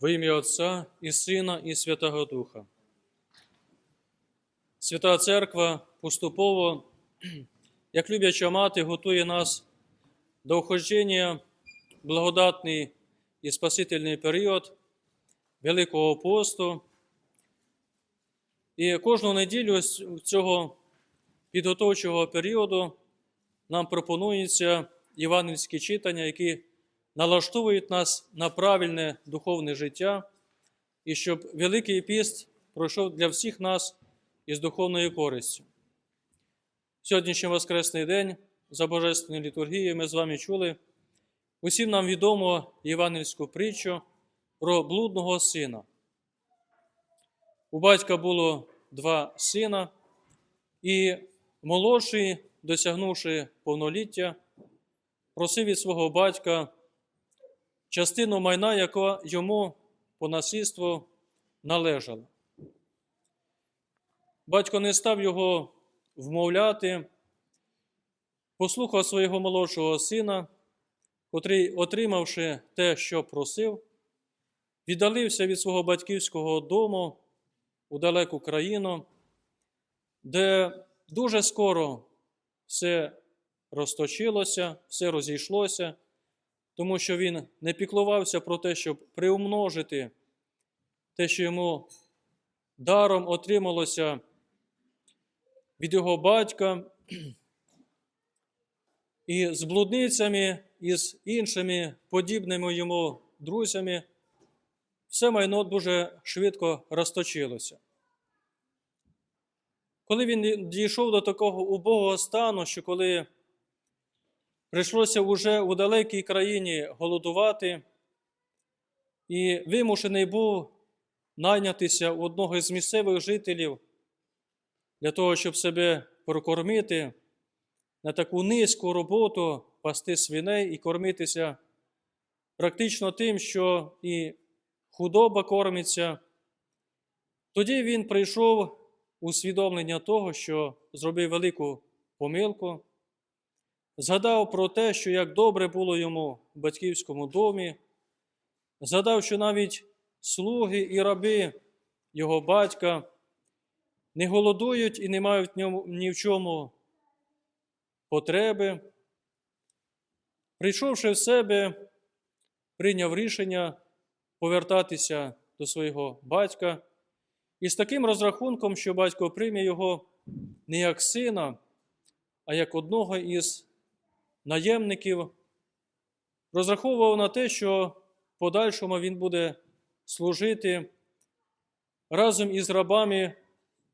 Во ім'я Отця і Сина, і Святого Духа. Свята Церква поступово, як любляча мати, готує нас до входження в благодатний і спасительний період Великого посту. І кожну неділю цього підготовчого періоду нам пропонуються євангельські читання, які налаштовують нас на правильне духовне життя, і щоб Великий піст пройшов для всіх нас із духовною користю. Сьогоднішній Воскресний день за Божественною літургією ми з вами чули усім нам відому євангельську притчу про блудного сина. У батька було два сина, і молодший, досягнувши повноліття, просив від свого батька частину майна, яка йому по насильству належала. Батько не став його вмовляти, послухав свого молодшого сина, котрий, отримавши те, що просив, віддалився від свого батьківського дому у далеку країну, де дуже скоро все розточилося, все розійшлося, тому що він не піклувався про те, щоб приумножити те, що йому даром отрималося від його батька, і з блудницями, і з іншими подібними йому друзями, все майно дуже швидко розточилося. Коли він дійшов до такого убогого стану, що коли прийшлося уже у далекій країні голодувати, і вимушений був найнятися у одного із місцевих жителів для того, щоб себе прокормити на таку низьку роботу пасти свиней і кормитися практично тим, що і худоба кормиться, тоді він прийшов усвідомлення того, що зробив велику помилку, згадав про те, що як добре було йому в батьківському домі, згадав, що навіть слуги і раби його батька не голодують і не мають ні в чому потреби. Прийшовши в себе, прийняв рішення повертатися до свого батька і з таким розрахунком, що батько прийме його не як сина, а як одного із наємників, розраховував на те, що в подальшому він буде служити разом із рабами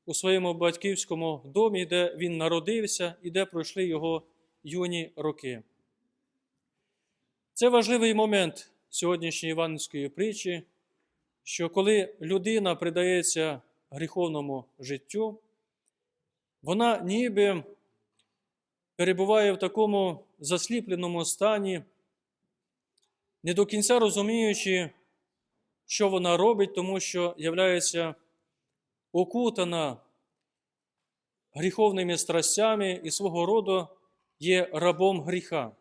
у своєму батьківському домі, де він народився і де пройшли його юні роки. Це важливий момент сьогоднішньої іванівської притчі, що коли людина придається гріховному життю, вона ніби перебуває в такому засліпленому стані, не до кінця розуміючи, що вона робить, тому що являється окутана гріховними страстями і свого роду є рабом гріха.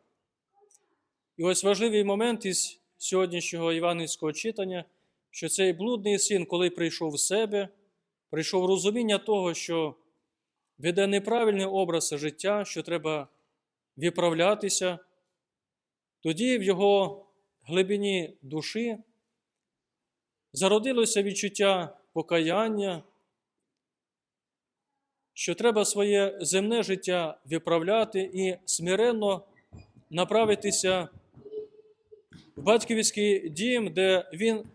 І ось важливий момент із сьогоднішнього іванівського читання, що цей блудний син, коли прийшов в себе, прийшов розуміння того, що веде неправильний образ життя, що треба виправлятися, тоді в його глибині душі зародилося відчуття покаяння, що треба своє земне життя виправляти і смиренно направитися в батьківський дім, де він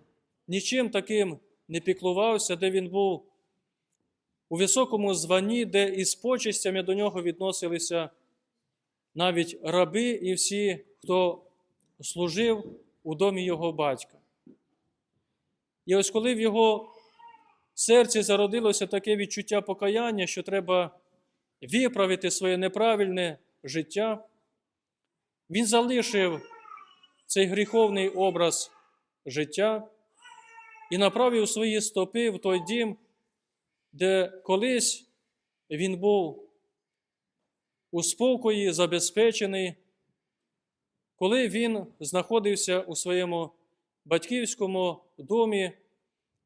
нічим таким не піклувався, де він був у високому званні, де із почестями до нього відносилися навіть раби і всі, хто служив у домі його батька. І ось коли в його серці зародилося таке відчуття покаяння, що треба виправити своє неправильне життя, він залишив цей гріховний образ життя і направив свої стопи в той дім, де колись він був у спокої, забезпечений, коли він знаходився у своєму батьківському домі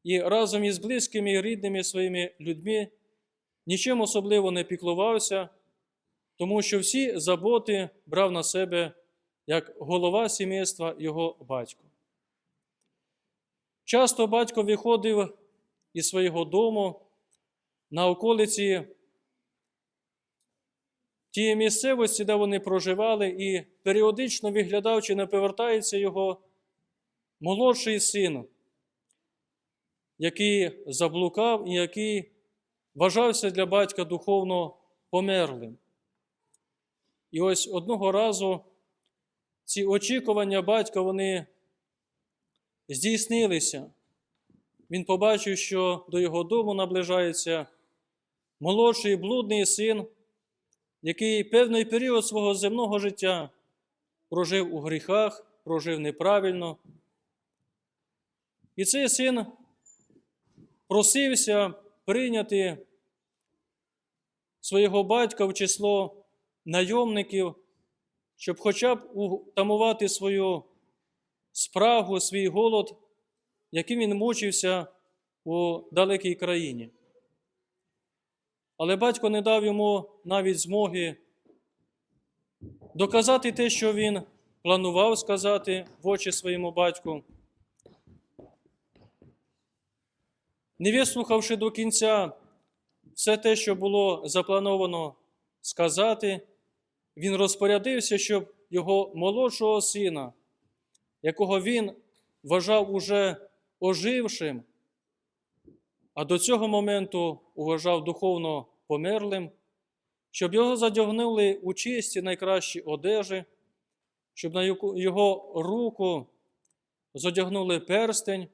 і разом із близькими і рідними своїми людьми нічим особливо не піклувався, тому що всі заботи брав на себе як голова сімейства його батько. Часто батько виходив із свого дому на околиці тієї місцевості, де вони проживали, і періодично виглядав, чи не повертається його молодший син, який заблукав і який вважався для батька духовно померлим. І ось одного разу ці очікування батька вони здійснилися. Він побачив, що до його дому наближається молодший блудний син, який певний період свого земного життя прожив у гріхах, прожив неправильно. І цей син просився прийняти свого батька в число найомників, щоб хоча б утамувати свою спрагу, свій голод, яким він мучився у далекій країні. Але батько не дав йому навіть змоги доказати те, що він планував сказати в очі своєму батьку. Не вислухавши до кінця все те, що було заплановано сказати, він розпорядився, щоб його молодшого сина, якого він вважав уже ожившим, а до цього моменту вважав духовно померлим, щоб його задягнули у чисті найкращі одежі, щоб на його руку задягнули перстень,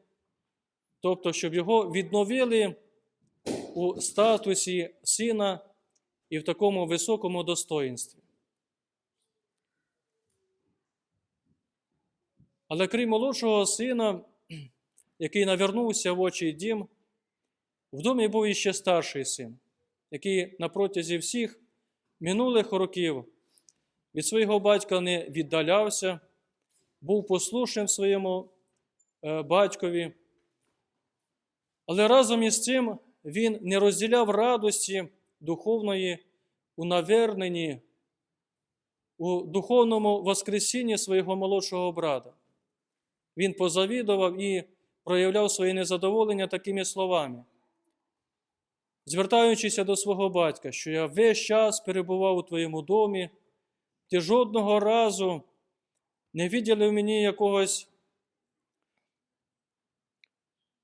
тобто, щоб його відновили у статусі сина і в такому високому достоїнстві. Але крім молодшого сина, який навернувся в очі дім, в домі був іще старший син, який на протязі всіх минулих років від свого батька не віддалявся, був послушним своєму е, батькові. Але разом із цим він не розділяв радості духовної у наверненні, у духовному воскресінні свого молодшого брата. Він позавідував і проявляв своє незадоволення такими словами, звертаючися до свого батька, що я весь час перебував у твоєму домі, ти жодного разу не виділив мені якогось,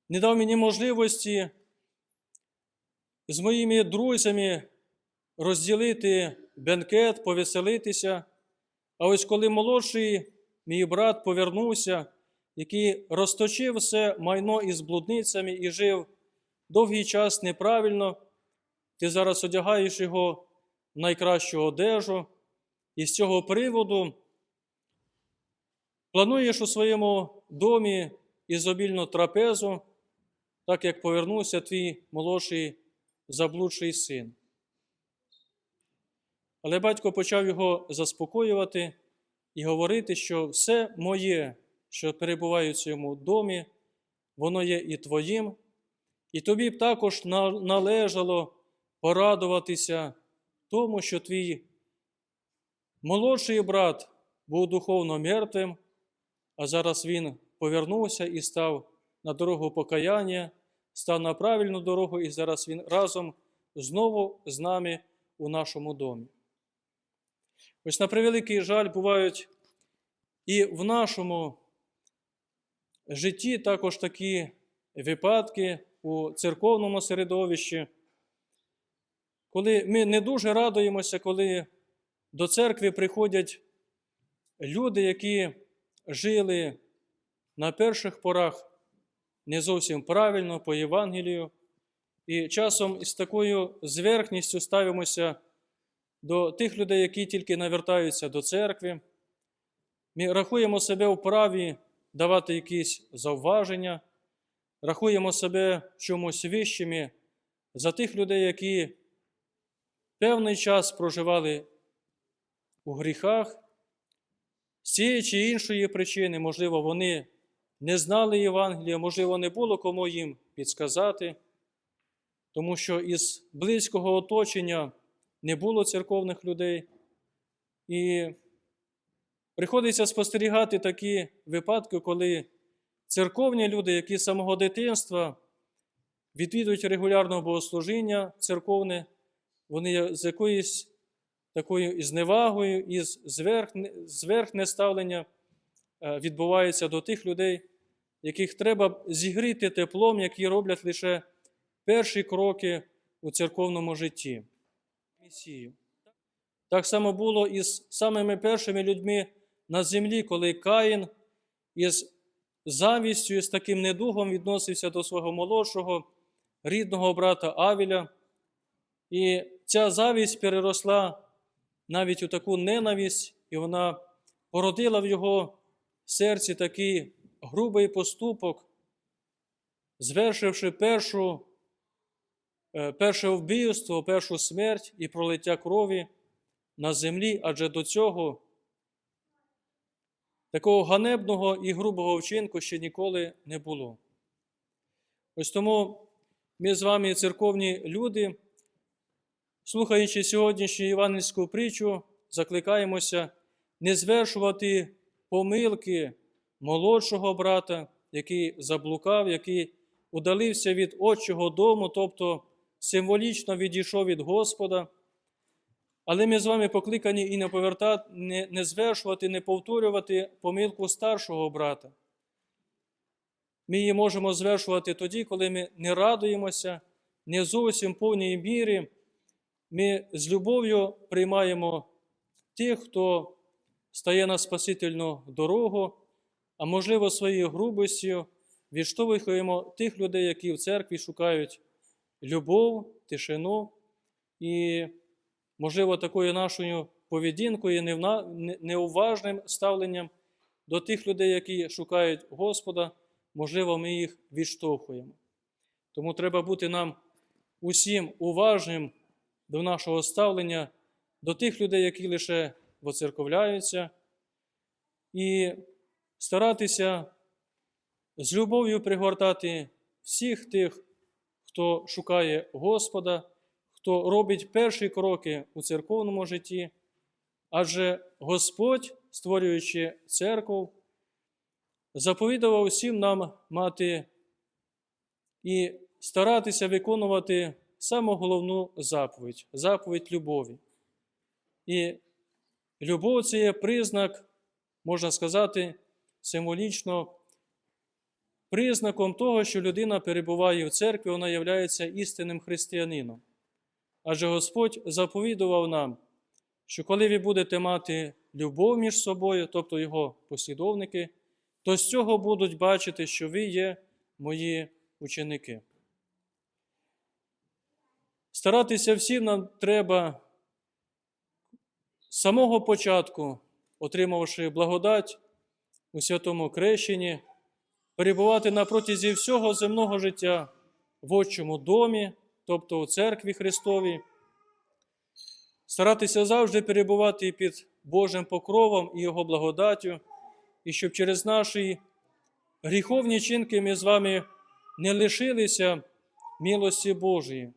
не дав мені можливості з моїми друзями розділити бенкет, повеселитися. А ось коли молодший мій брат повернувся, який розточив все майно із блудницями і жив довгий час неправильно, ти зараз одягаєш його в найкращу одежу, і з цього приводу плануєш у своєму домі ізобільну трапезу, так як повернувся твій молодший заблудший син. Але батько почав його заспокоювати і говорити, що все моє, що перебуває в цьому домі, воно є і твоїм, і тобі б також належало порадуватися тому, що твій молодший брат був духовно мертвим, а зараз він повернувся і став на дорогу покаяння став на правильну дорогу, і зараз Він разом знову з нами у нашому домі. Ось на превеликий жаль бувають і в нашому житті також такі випадки у церковному середовищі, коли ми не дуже радуємося, коли до церкви приходять люди, які жили на перших порах не зовсім правильно по Євангелію, і часом із такою зверхністю ставимося до тих людей, які тільки навертаються до церкви. Ми рахуємо себе вправі давати якісь зауваження, рахуємо себе чомусь вищими за тих людей, які певний час проживали у гріхах. З цієї чи іншої причини, можливо, вони не знали Євангелія, можливо, не було кому їм підсказати, тому що із близького оточення не було церковних людей. І приходиться спостерігати такі випадки, коли церковні люди, які з самого дитинства відвідують регулярно богослужіння церковне, вони з якоюсь такою із зневагою, із зверхне, ставлення е, відбувається до тих людей, яких треба зігріти теплом, які роблять лише перші кроки у церковному житті. Месію. Так само було і з самими першими людьми на землі, коли Каїн із завістю, з таким недугом відносився до свого молодшого рідного брата Авіля. І ця завість переросла навіть у таку ненависть, і вона породила в його серці такий грубий поступок, звершивши першу, е, перше вбивство, першу смерть і пролиття крові на землі, адже до цього такого ганебного і грубого вчинку ще ніколи не було. Ось тому ми з вами, церковні люди, слухаючи сьогоднішню євангельську притчу, закликаємося не звершувати помилки молодшого брата, який заблукав, який удалився від отчого дому, тобто символічно відійшов від Господа. Але ми з вами покликані і не повертати, не, не звершувати, не повторювати помилку старшого брата. Ми її можемо звершувати тоді, коли ми не радуємося, не зовсім повній мірі. Ми з любов'ю приймаємо тих, хто стає на спасительну дорогу, а можливо, своєю грубостю відштовхуємо тих людей, які в церкві шукають любов, тишину і, можливо, такою нашою поведінкою, неуважним ставленням до тих людей, які шукають Господа, можливо, ми їх відштовхуємо. Тому треба бути нам усім уважним до нашого ставлення до тих людей, які лише воцерковляються, і старатися з любов'ю пригортати всіх тих, хто шукає Господа, хто робить перші кроки у церковному житті, адже Господь, створюючи церкву, заповідував всім нам мати і старатися виконувати саму головну заповідь заповідь любові. І любов це є признак, можна сказати, символічно признаком того, що людина перебуває в церкві, вона є істинним християнином. Адже Господь заповідував нам, що коли ви будете мати любов між собою, тобто Його послідовники, то з цього будуть бачити, що ви є мої ученики. Старатися всім нам треба з самого початку, отримавши благодать у святому крещенні, перебувати на протязі всього земного життя в Отчому домі, тобто у церкві Христовій, старатися завжди перебувати під Божим покровом і Його благодаттю, і щоб через наші гріховні чинки ми з вами не лишилися милості Божої,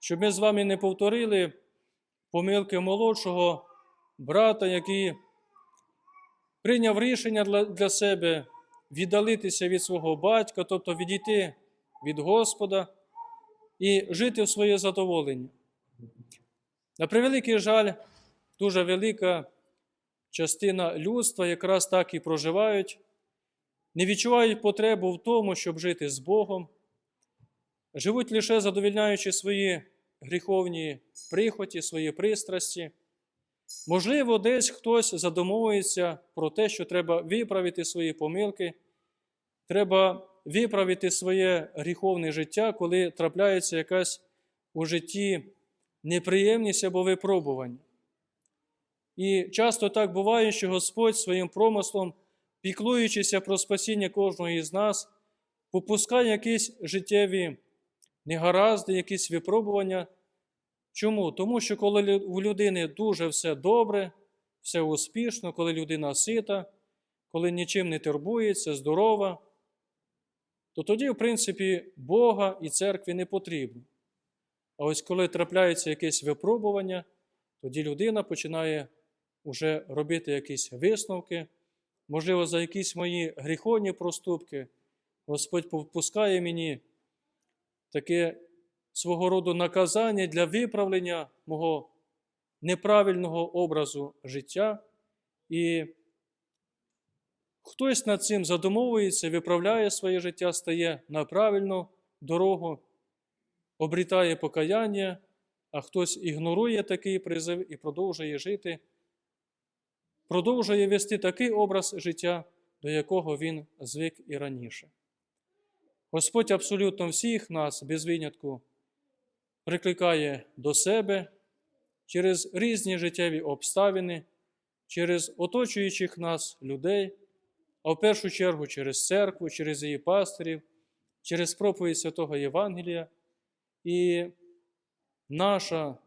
щоб ми з вами не повторили помилки молодшого брата, який прийняв рішення для, себе віддалитися від свого батька, тобто відійти від Господа і жити в своє задоволення. На превеликий жаль, дуже велика частина людства якраз так і проживають, не відчувають потребу в тому, щоб жити з Богом, живуть лише задовільняючи свої гріховні прихоті, свої пристрасті. Можливо, десь хтось задумовується про те, що треба виправити свої помилки, треба виправити своє гріховне життя, коли трапляється якась у житті неприємність або випробування. І часто так буває, що Господь своїм промислом, піклуючися про спасіння кожного із нас, попускає якісь життєві негаразди, якісь випробування. Чому? Тому що коли у людини дуже все добре, все успішно, коли людина сита, коли нічим не турбується, здорова, то тоді, в принципі, Бога і церкві не потрібно. А ось коли трапляється якесь випробування, тоді людина починає вже робити якісь висновки, можливо, за якісь мої гріховні проступки. Господь повпускає мені таке свого роду наказання для виправлення мого неправильного образу життя. І хтось над цим задумовується, виправляє своє життя, стає на правильну дорогу, обрітає покаяння, а хтось ігнорує такий призив і продовжує жити, продовжує вести такий образ життя, до якого він звик і раніше. Господь абсолютно всіх нас без винятку прикликає до себе через різні життєві обставини, через оточуючих нас людей, а в першу чергу через церкву, через її пастирів, через проповідь Святого Євангелія. І наша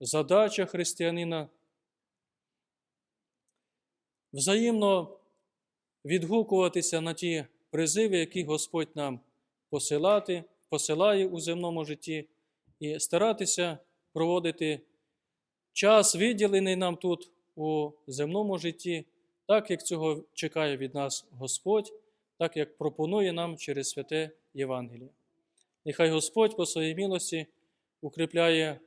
задача християнина взаємно відгукуватися на ті призиви, які Господь нам посилати, посилає у земному житті, і старатися проводити час, виділений нам тут у земному житті, так як цього чекає від нас Господь, так як пропонує нам через святе Євангеліє. Нехай Господь по своїй милості укріпляє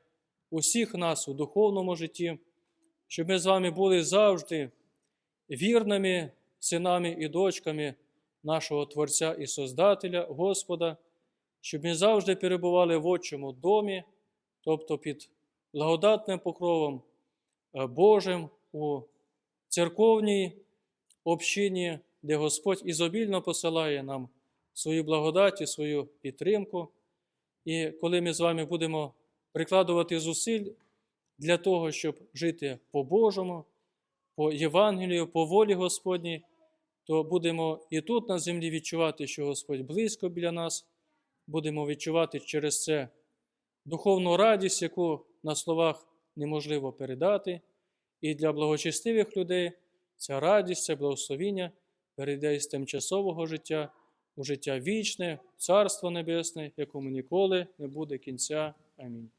усіх нас у духовному житті, щоб ми з вами були завжди вірними синами і дочками нашого Творця і Создателя, Господа, щоб ми завжди перебували в Отчому домі, тобто під благодатним покровом е, Божим у церковній общині, де Господь ізобільно посилає нам свою благодать і свою підтримку. І коли ми з вами будемо прикладувати зусиль для того, щоб жити по-божому, по Євангелію, по волі Господній, то будемо і тут на землі відчувати, що Господь близько біля нас, будемо відчувати через це духовну радість, яку на словах неможливо передати. І для благочестивих людей ця радість, це благословіння перейде з тимчасового життя у життя вічне, Царство Небесне, якому ніколи не буде кінця. Амінь.